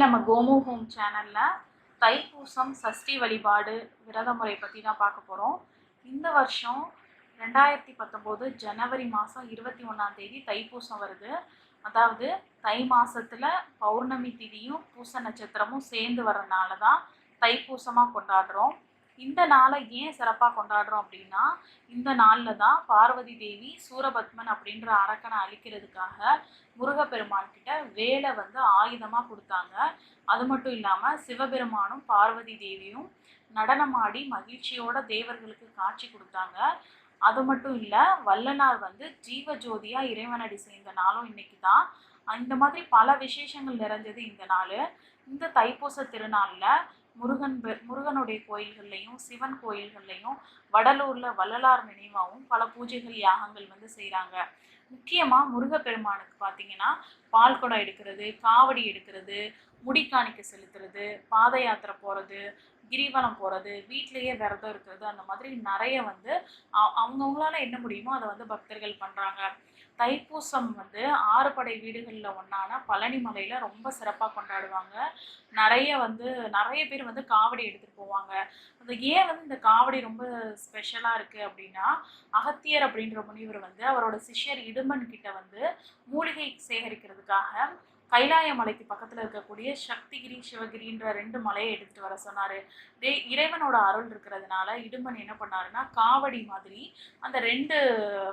நம்ம கோமோ ஹோம் சேனலில் தைப்பூசம் சஷ்டி வழிபாடு விரத முறை பற்றி தான் பார்க்க போகிறோம் இந்த வருஷம் ரெண்டாயிரத்தி பத்தொம்போது ஜனவரி மாதம் இருபத்தி ஒன்றாம் தேதி தைப்பூசம் வருது. அதாவது தை மாதத்தில் பௌர்ணமி திதியும் பூச நட்சத்திரமும் சேர்ந்து வரனால தான் தைப்பூசமாக கொண்டாடுறோம். இந்த நாளை ஏன் சிறப்பாக கொண்டாடுறோம் அப்படின்னா இந்த நாளில் தான் பார்வதி தேவி சூரபத்மன் அப்படின்ற அரக்கனை அழிக்கிறதுக்காக முருகப்பெருமான் கிட்ட வேலை வந்து ஆயுதமாக கொடுத்தாங்க. அது மட்டும் இல்லாமல் சிவபெருமானும் பார்வதி தேவியும் நடனமாடி மகிழ்ச்சியோட தேவர்களுக்கு காட்சி கொடுத்தாங்க. அது மட்டும் இல்லை வல்லனார் வந்து ஜீவ ஜோதியா இறைவனடி சேர்ந்த நாளும் இன்னைக்கு தான். இந்த மாதிரி பல விசேஷங்கள் நிறைஞ்சது இந்த நாள். இந்த தைப்பூச திருநாளில் முருகன் பெ- முருகனுடைய கோயில்கள்லையும் சிவன் கோயில்கள்லையும் வடலூரில் வள்ளலார் நினைவாகவும் பல பூஜைகள் யாகங்கள் வந்து செய்கிறாங்க முக்கியமாக முருகப்பெருமானுக்கு பார்த்தீங்கன்னா பால் குடம் எடுக்கிறது காவடி எடுக்கிறது முடிக்காணிக்க செலுத்துறது பாத யாத்திரை போகிறது கிரிவலம் போகிறது வீட்டிலேயே விரதம் இருக்கிறது அந்த மாதிரி நிறைய வந்து அவங்கவுங்களால என்ன முடியுமோ அதை வந்து பக்தர்கள் பண்ணுறாங்க தைப்பூசம் வந்து ஆறுபடை வீடுகளில் ஒன்றான பழனி மலையில் ரொம்ப சிறப்பாக கொண்டாடுவாங்க. நிறைய வந்து நிறைய பேர் வந்து காவடி எடுத்துகிட்டு போவாங்க. அது ஏன் வந்து இந்த காவடி ரொம்ப ஸ்பெஷலாக இருக்குது அப்படின்னா அகத்தியர் அப்படின்ற முனிவர் வந்து அவரோட சிஷ்யர் இடுமன் கிட்ட வந்து மூலிகை சேகரிக்கிறதுக்காக கைலாய மலைக்கு பக்கத்தில் இருக்கக்கூடிய சக்திகிரி சிவகிரின்ற ரெண்டு மலையை எடுத்துட்டு வர சொன்னார். தே இறைவனோட அருள் இருக்கிறதுனால இடுமன் என்ன பண்ணாருன்னா காவடி மாதிரி அந்த ரெண்டு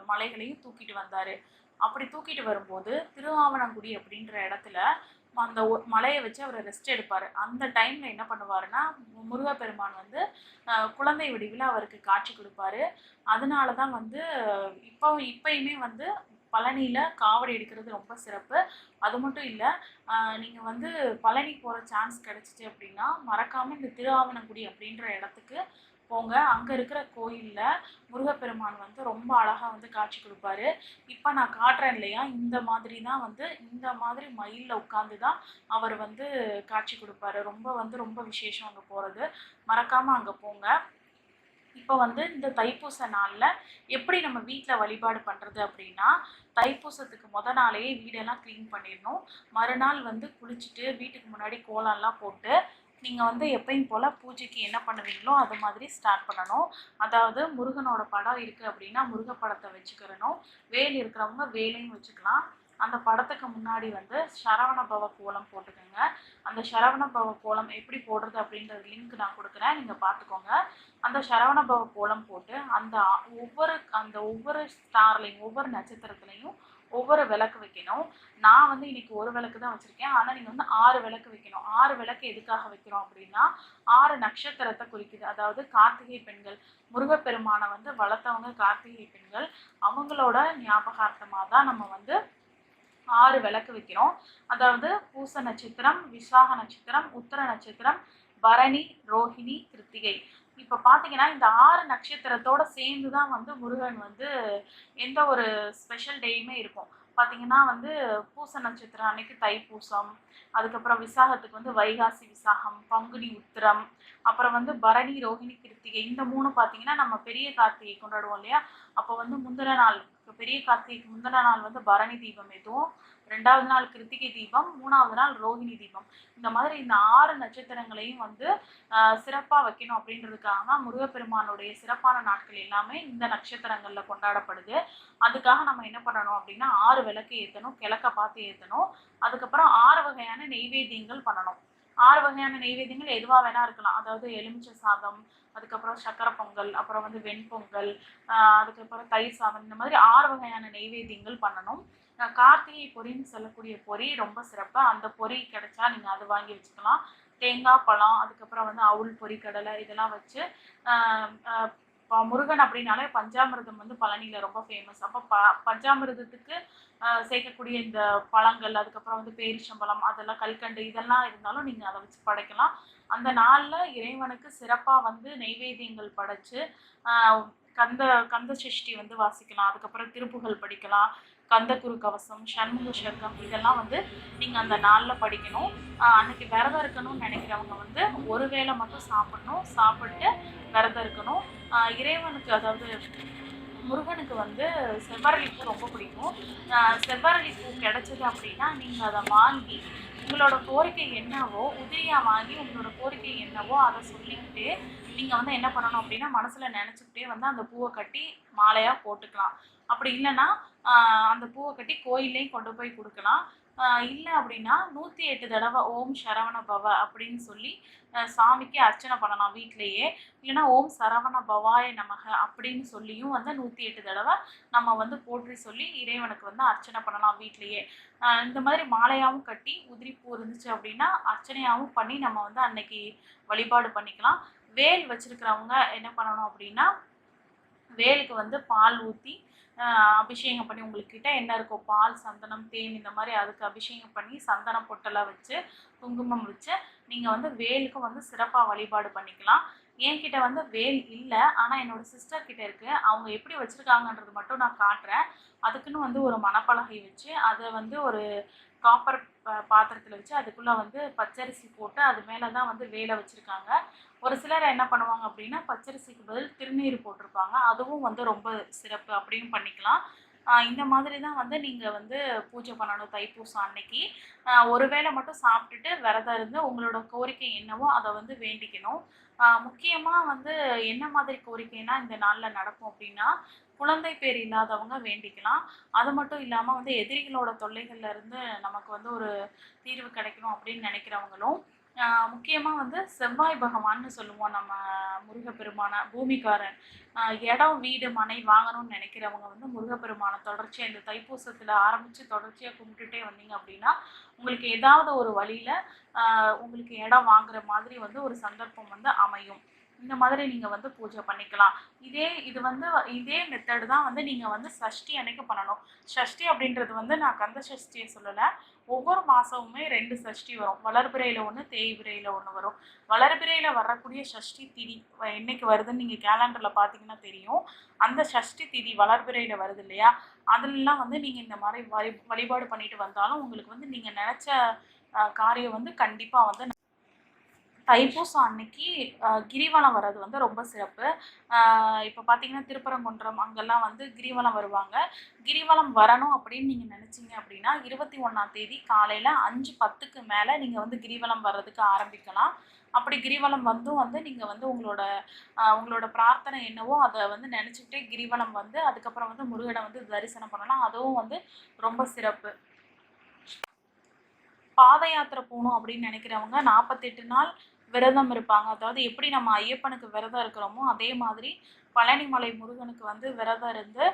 மலைகளையும் தூக்கிட்டு வந்தார். அப்படி தூக்கிட்டு வரும்போது திருவாவணங்குடி அப்படின்ற இடத்துல அந்த ஒ- மலையை வச்சு அவர் ரெஸ்ட் எடுப்பார். அந்த டைமில் என்ன பண்ணுவாருன்னா முருகப்பெருமான் வந்து குழந்தை வடிவில் அவருக்கு காட்சி கொடுப்பாரு. அதனால தான் வந்து இப்போ இப்பயுமே வந்து பழனியில் காவடி எடுக்கிறது ரொம்ப சிறப்பு. அது மட்டும் இல்லை நீங்கள் வந்து பழனி போகிற சான்ஸ் கிடச்சிச்சு அப்படின்னா மறக்காமல் இந்த திருஆவணங்குடி அப்படின்ற இடத்துக்கு போங்க. அங்கே இருக்கிற கோயிலில் முருகப்பெருமான் வந்து ரொம்ப அழகாக வந்து காட்சி கொடுப்பாரு. இப்போ நான் காட்டுறேன் இல்லையா இந்த மாதிரி தான் வந்து இந்த மாதிரி மயிலில் உட்காந்து தான் அவர் வந்து காட்சி கொடுப்பாரு. ரொம்ப வந்து ரொம்ப விசேஷம் அங்கே போகிறது மறக்காமல் அங்கே போங்க. இப்போ வந்து இந்த தைப்பூச நாளில் எப்படி நம்ம வீட்டில் வழிபாடு பண்ணுறது அப்படின்னா தைப்பூசத்துக்கு முத நாளையே வீடெல்லாம் க்ளீன் பண்ணிடணும். மறுநாள் வந்து குளிச்சுட்டு வீட்டுக்கு முன்னாடி கோலம்லாம் போட்டு நீங்கள் வந்து எப்பயும் போல் பூஜைக்கு என்ன பண்ணுவீங்களோ அது மாதிரி ஸ்டார்ட் பண்ணணும். அதாவது முருகனோட படம் இருக்குது அப்படின்னா முருக படத்தை வச்சுக்கிறணும். வேல் இருக்கிறவங்க வேலையும் வச்சுக்கலாம். அந்த படத்துக்கு முன்னாடி வந்து சரவண பவ கோலம் போட்டுக்கோங்க. அந்த சரவண பவ கோலம் எப்படி போடுறது அப்படின்ற லிங்க் நான் கொடுக்குறேன். நீங்கள் பார்த்துக்கோங்க. அந்த சரவண பவ கோலம் போட்டு அந்த ஒவ்வொரு அந்த ஒவ்வொரு ஸ்டார்லையும் ஒவ்வொரு நட்சத்திரத்துலையும் ஒவ்வொரு விளக்கு வைக்கணும். நான் வந்து இன்னைக்கு ஒரு விளக்கு தான் வச்சுருக்கேன். ஆனால் நீங்கள் வந்து ஆறு விளக்கு வைக்கணும். ஆறு விளக்கு எதுக்காக வைக்கிறோம் அப்படின்னா ஆறு நட்சத்திரத்தை குறிக்குது. அதாவது கார்த்திகை பெண்கள் முருகப்பெருமானை வந்து வளர்த்தவங்க கார்த்திகை பெண்கள் அவங்களோட ஞாபகார்த்தமாக தான் நம்ம வந்து ஆறு விளக்கு வைக்கிறோம். அதாவது பூச நட்சத்திரம் விசாக நட்சத்திரம் உத்தர நட்சத்திரம் பரணி ரோஹிணி கிருத்திகை. இப்போ பார்த்தீங்கன்னா இந்த ஆறு நட்சத்திரத்தோட சேர்ந்து தான் வந்து முருகன் வந்து எந்த ஒரு ஸ்பெஷல் டேயுமே இருக்கும். பார்த்தீங்கன்னா வந்து பூச நட்சத்திரம் அன்னைக்கு தைப்பூசம் அதுக்கப்புறம் விசாகத்துக்கு வந்து வைகாசி விசாகம் பங்குனி உத்திரம் அப்புறம் வந்து பரணி ரோஹிணி கிருத்திகை இந்த மூணு பார்த்தீங்கன்னா நம்ம பெரிய கார்த்திகை கொண்டாடுவோம் இல்லையா? அப்போ வந்து முந்தின நாள் பெரிய கார்த்திகைக்கு முந்தின நாள் வந்து பரணி தீபம் எதுவும் ரெண்டாவது நாள் கிருத்திகை தீபம் மூணாவது நாள் ரோஹிணி தீபம். இந்த மாதிரி இந்த ஆறு நட்சத்திரங்களையும் வந்து சிறப்பாக வைக்கணும் அப்படின்றதுக்காக தான் முருகப்பெருமானுடைய சிறப்பான நாட்கள் எல்லாமே இந்த நட்சத்திரங்களில் கொண்டாடப்படுது. அதுக்காக நம்ம என்ன பண்ணணும் அப்படின்னா ஆறு விளக்கு ஏற்றணும் கிழக்க பார்த்து ஏற்றணும் அதுக்கப்புறம் ஆறு வகையான நெய்வேத்தியங்கள் பண்ணணும். ஆறு வகையான நெய்வேத்தியங்கள் எதுவாக வேணா இருக்கலாம். அதாவது எலுமிச்சை சாதம் அதுக்கப்புறம் சக்கரை பொங்கல் அப்புறம் வந்து வெண்பொங்கல் அதுக்கப்புறம் தயிர் சாதம் இந்த மாதிரி ஆறு வகையான நெய்வேத்தியங்கள் பண்ணணும். கார்த்திகை பொரின்னு சொல்லக்கூடிய பொரி ரொம்ப சிறப்பு அந்த பொரி கிடைச்சா நீங்கள் அது வாங்கி வச்சுக்கலாம். தேங்காய் பழம் அதுக்கப்புறம் வந்து அவுள் பொரி கடலை இதெல்லாம் வச்சு இப்போ முருகன் அப்படின்னாலே பஞ்சாமிர்தம் வந்து பழனியில் ரொம்ப ஃபேமஸ் அப்போ ப பஞ்சாமிர்தத்துக்கு சேர்க்கக்கூடிய இந்த பழங்கள் அதுக்கப்புறம் வந்து பேரிச்சம்பழம் அதெல்லாம் கல்கண்டு இதெல்லாம் இருந்தாலும் நீங்கள் அதை வச்சு படைக்கலாம். அந்த நாளில் இறைவனுக்கு சிறப்பாக வந்து நெய்வேத்தியங்கள் படைச்சு கந்த கந்த சஷ்டி வந்து வாசிக்கலாம். அதுக்கப்புறம் திருப்புகள் படிக்கலாம். கந்தகுரு கவசம் சண்முக சர்க்கம் இதெல்லாம் வந்து நீங்கள் அந்த நாளில் படிக்கணும். அன்னைக்கு விரதம் இருக்கணும்னு நினைக்கிறவங்க வந்து ஒரு வேளை மட்டும் சாப்பிடணும். சாப்பிட்டு விரதம் இருக்கணும். இறைவனுக்கு அதாவது முருகனுக்கு வந்து செவ்வரளி பூ ரொம்ப பிடிக்கும். செவ்வரளி பூ கிடைச்சது அப்படின்னா நீங்கள் அதை வாங்கி உங்களோட கோரிக்கை என்னவோ உதிரியாக வாங்கி உங்களோட கோரிக்கை என்னவோ அதை சொல்லிக்கிட்டு நீங்கள் வந்து என்ன பண்ணணும் அப்படின்னா மனசில் நினச்சிக்கிட்டே வந்து அந்த பூவை கட்டி மாலையாக போட்டுக்கலாம். அப்படி இல்லைன்னா அந்த பூவை கட்டி கோயிலையும் கொண்டு போய் கொடுக்கலாம். இல்லை அப்படின்னா நூற்றி எட்டு தடவை ஓம் சரவண பவ அப்படின்னு சொல்லி சாமிக்கு அர்ச்சனை பண்ணலாம் வீட்டிலேயே இல்லைன்னா ஓம் சரவண பவாய நமக அப்படின்னு சொல்லியும் வந்து நூற்றி எட்டு தடவை நம்ம வந்து போற்றி சொல்லி இறைவனுக்கு வந்து அர்ச்சனை பண்ணலாம் வீட்டிலையே இந்த மாதிரி மாலையாகவும் கட்டி உதிரி பூ இருந்துச்சு அப்படின்னா அர்ச்சனையாகவும் பண்ணி நம்ம வந்து அன்னைக்கு வழிபாடு பண்ணிக்கலாம். வேல் வச்சுருக்கிறவங்க என்ன பண்ணணும் அப்படின்னா வேலுக்கு வந்து பால் ஊற்றி அபிஷேகம் பண்ணி உங்கள்கிட்ட என்ன இருக்கோ பால் சந்தனம் தேன் இந்த மாதிரி அதுக்கு அபிஷேகம் பண்ணி சந்தன பொட்டெல்லாம் வச்சு குங்குமம் வச்சு நீங்கள் வந்து வேலுக்கும் வந்து சிறப்பாக வழிபாடு பண்ணிக்கலாம். என்கிட்ட வந்து வேல் இல்லை ஆனால் என்னோடய சிஸ்டர் கிட்ட இருக்குது அவங்க எப்படி வச்சுருக்காங்கன்றது மட்டும் நான் காட்டுறேன். அதுக்குன்னு வந்து ஒரு மணப்பலகை வச்சு அதை வந்து ஒரு காப்பர் பாத்திரத்தில் வச்சு அதுக்குள்ளே வந்து பச்சரிசி போட்டு அது மேலே தான் வந்து வேலை வச்சுருக்காங்க. ஒரு சிலர் என்ன பண்ணுவாங்க அப்படின்னா பச்சரிசிக்கு பதில் திருநீர் போட்டிருப்பாங்க. அதுவும் வந்து ரொம்ப சிறப்பு அப்படியும் பண்ணிக்கலாம். இந்த மாதிரி தான் வந்து நீங்கள் வந்து பூஜை பண்ணணும் தைப்பூசம் அன்னைக்கு. ஒரு வேளை மட்டும் சாப்பிட்டுட்டு விரதம் இருந்து உங்களோட கோரிக்கை என்னவோ அதை வந்து வேண்டிக்கணும். முக்கியமாக வந்து என்ன மாதிரி கோரிக்கைனா இந்த நாளில் நடக்கும் அப்படின்னா குழந்தை பேர் இல்லாதவங்க வேண்டிக்கலாம். அது மட்டும் இல்லாமல் வந்து எதிரிகளோட தொல்லைகள்ல இருந்து நமக்கு வந்து ஒரு தீர்வு கிடைக்கணும் அப்படின்னு நினைக்கிறவங்களும் முக்கியமாக வந்து செவ்வாய் பகவான்னு சொல்லுவோம் நம்ம முருகப்பெருமான பூமிக்காரன் இடம் வீடு மனை வாங்கணும்னு நினைக்கிறவங்க வந்து முருகப்பெருமானை தொடர்ச்சியாக இந்த தைப்பூசத்தில் ஆரம்பித்து தொடர்ச்சியாக கும்பிட்டுட்டே வந்தீங்க அப்படின்னா உங்களுக்கு ஏதாவது ஒரு வழியில் உங்களுக்கு இடம் வாங்குற மாதிரி வந்து ஒரு சந்தர்ப்பம் வந்து அமையும். இந்த மாதிரி நீங்கள் வந்து பூஜை பண்ணிக்கலாம். இதே இது வந்து இதே மெத்தடு தான் வந்து நீங்கள் வந்து சஷ்டி அன்னைக்கு பண்ணணும். சஷ்டி அப்படின்றது வந்து நான் கந்த சஷ்டியை சொல்லலை. ஒவ்வொரு மாதமுமே ரெண்டு சஷ்டி வரும். வளர்பிறையில் ஒன்று தேய்பிறையில் ஒன்று வரும். வளர்பிறையில் வரக்கூடிய சஷ்டி திதி என்னைக்கு வருதுன்னு நீங்கள் கேலண்டரில் பார்த்தீங்கன்னா தெரியும். அந்த சஷ்டி திதி வளர்பிறையில் வருது இல்லையா? அதுலலாம் வந்து நீங்கள் இந்த மாதிரி வழி வழிபாடு பண்ணிட்டு வந்தாலும் உங்களுக்கு வந்து நீங்கள் நினச்ச காரியம் வந்து கண்டிப்பாக வந்து தைப்பூசம் அன்னைக்கு கிரிவலம் வர்றது வந்து ரொம்ப சிறப்பு. இப்போ பார்த்தீங்கன்னா திருப்பரங்குன்றம் அங்கெல்லாம் வந்து கிரிவலம் வருவாங்க. கிரிவலம் வரணும் அப்படின்னு நீங்கள் நினச்சிங்க அப்படின்னா இருபத்தி ஒன்றாம் தேதி காலையில் அஞ்சு பத்துக்கு மேலே நீங்கள் வந்து கிரிவலம் வர்றதுக்கு ஆரம்பிக்கலாம். அப்படி கிரிவலம் வந்தும் வந்து நீங்கள் வந்து உங்களோட உங்களோட பிரார்த்தனை என்னவோ அதை வந்து நினச்சிக்கிட்டே கிரிவலம் வந்து அதுக்கப்புறம் வந்து முருகனை வந்து தரிசனம் பண்ணலாம். அதுவும் வந்து ரொம்ப சிறப்பு. பாத யாத்திரை போகணும் அப்படின்னு நினைக்கிறவங்க நாற்பத்தெட்டு நாள் விரதம் இருப்பாங்க. அதாவது எப்படி நம்ம ஐயப்பனுக்கு விரதம் இருக்கிறோமோ அதே மாதிரி பழனிமலை முருகனுக்கு வந்து விரதம் இருந்து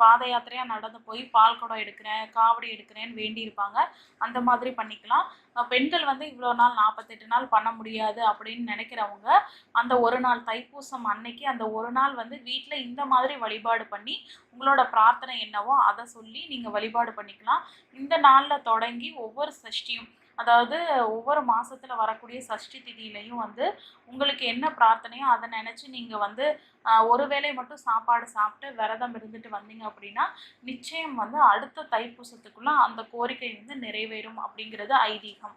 பாத யாத்திரையாக நடந்து போய் பால் குடம் எடுக்கிறேன் காவடி எடுக்கிறேன்னு வேண்டியிருப்பாங்க அந்த மாதிரி பண்ணிக்கலாம். பெண்கள் வந்து இவ்வளோ நாள் நாற்பத்தெட்டு நாள் பண்ண முடியாது அப்படின்னு நினைக்கிறவங்க அந்த ஒரு நாள் தைப்பூசம் அன்னைக்கு அந்த ஒரு நாள் வந்து வீட்டில் இந்த மாதிரி வழிபாடு பண்ணி உங்களோட பிரார்த்தனை என்னவோ அதை சொல்லி நீங்கள் வழிபாடு பண்ணிக்கலாம். இந்த நாளில் தொடங்கி ஒவ்வொரு சஷ்டியும் அதாவது ஒவ்வொரு மாதத்தில் வரக்கூடிய சஷ்டி திதியிலையும் வந்து உங்களுக்கு என்ன பிரார்த்தனையோ அதை நினச்சி நீங்கள் வந்து ஒரு வேளை மட்டும் சாப்பாடு சாப்பிட்டு விரதம் இருந்துட்டு வந்தீங்க அப்படின்னா நிச்சயம் வந்து அடுத்த தைப்பூசத்துக்குள்ளே அந்த கோரிக்கை வந்து நிறைவேறும் அப்படிங்கிறது ஐதீகம்.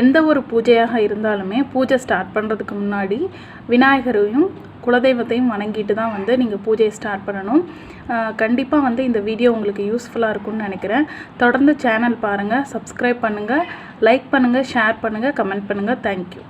எந்த ஒரு பூஜையாக இருந்தாலுமே பூஜை ஸ்டார்ட் பண்ணுறதுக்கு முன்னாடி விநாயகரையும் குலதெய்வத்தையும் வணங்கிட்டு தான் வந்து நீங்கள் பூஜையை ஸ்டார்ட் பண்ணணும். கண்டிப்பாக வந்து இந்த வீடியோ உங்களுக்கு யூஸ்ஃபுல்லாக இருக்கும்னு நினைக்கிறேன். தொடர்ந்து சேனல் பாருங்கள் சப்ஸ்கிரைப் பண்ணுங்கள் லைக் பண்ணுங்கள் ஷேர் பண்ணுங்கள் கமெண்ட் பண்ணுங்கள் தேங்க்யூ